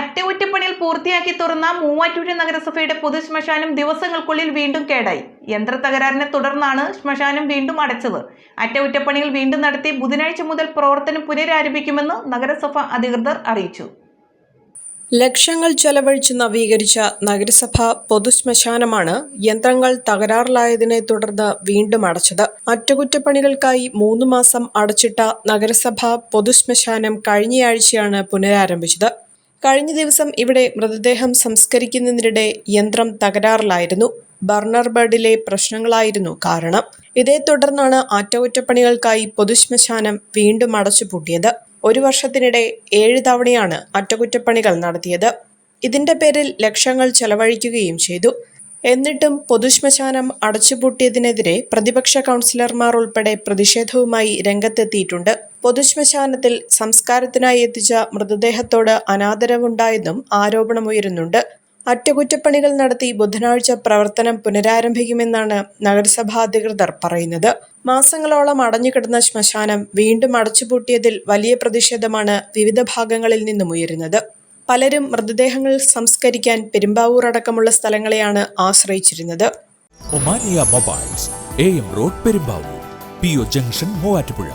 അറ്റകുറ്റപ്പണികൾ പൂർത്തിയാക്കി തുറന്ന മൂവാറ്റുപുഴ നഗരസഭയുടെ പൊതു ശ്മശാനം ദിവസങ്ങൾക്കുള്ളിൽ വീണ്ടും കേടായി. യന്ത്ര തകരാറിനെ തുടർന്നാണ് ശ്മശാനം വീണ്ടും അടച്ചത്. അറ്റകുറ്റപ്പണികൾ വീണ്ടും നടത്തി ബുധനാഴ്ച മുതൽ പ്രവർത്തനം പുനരാരംഭിക്കുമെന്ന് നഗരസഭ അധികൃതർ അറിയിച്ചു. ലക്ഷങ്ങൾ ചെലവഴിച്ച് നവീകരിച്ച നഗരസഭ പൊതുശ്മശാനമാണ് യന്ത്രങ്ങൾ തകരാറിലായതിനെ തുടർന്ന് വീണ്ടും അടച്ചത്. അറ്റകുറ്റപ്പണികൾക്കായി മൂന്ന് മാസം അടച്ചിട്ട നഗരസഭ പൊതുശ്മശാനം കഴിഞ്ഞയാഴ്ചയാണ് പുനരാരംഭിച്ചത്. കഴിഞ്ഞ ദിവസം ഇവിടെ മൃതദേഹം സംസ്കരിക്കുന്നതിനിടെ യന്ത്രം തകരാറിലായിരുന്നു. ബർണർ ബർഡിലെ പ്രശ്നങ്ങളായിരുന്നു കാരണം. ഇതേ തുടർന്നാണ് അറ്റകുറ്റപ്പണികൾക്കായി പൊതുശ്മശാനം വീണ്ടും അടച്ചുപൂട്ടിയത്. ഒരു വർഷത്തിനിടെ ഏഴ് തവണയാണ് അറ്റകുറ്റപ്പണികൾ നടത്തിയത്. ഇതിന്റെ പേരിൽ ലക്ഷങ്ങൾ ചെലവഴിക്കുകയും ചെയ്തു. എന്നിട്ടും പൊതുശ്മശാനം അടച്ചുപൂട്ടിയതിനെതിരെ പ്രതിപക്ഷ കൗൺസിലർമാർ ഉൾപ്പെടെ പ്രതിഷേധവുമായി രംഗത്തെത്തിയിട്ടുണ്ട്. പൊതുശ്മശാനത്തിൽ സംസ്കാരത്തിനായി എത്തിച്ച മൃതദേഹത്തോട് അനാദരവുണ്ടായെന്നും ആരോപണമുയരുന്നുണ്ട്. അറ്റകുറ്റപ്പണികൾ നടത്തി ബുധനാഴ്ച പ്രവർത്തനം പുനരാരംഭിക്കുമെന്നാണ് നഗരസഭാ അധികൃതർ പറയുന്നത്. മാസങ്ങളോളം അടഞ്ഞുകിടന്ന ശ്മശാനം വീണ്ടും അടച്ചുപൂട്ടിയതിൽ വലിയ പ്രതിഷേധമാണ് വിവിധ ഭാഗങ്ങളിൽ നിന്നും ഉയരുന്നത്. പലരും മൃതദേഹങ്ങൾ സംസ്കരിക്കാൻ പെരുമ്പാവൂർ അടക്കമുള്ള സ്ഥലങ്ങളെയാണ് ആശ്രയിച്ചിരുന്നത്. Omania mobiles A M road Perumbavoor P O junction Muvattupuzha.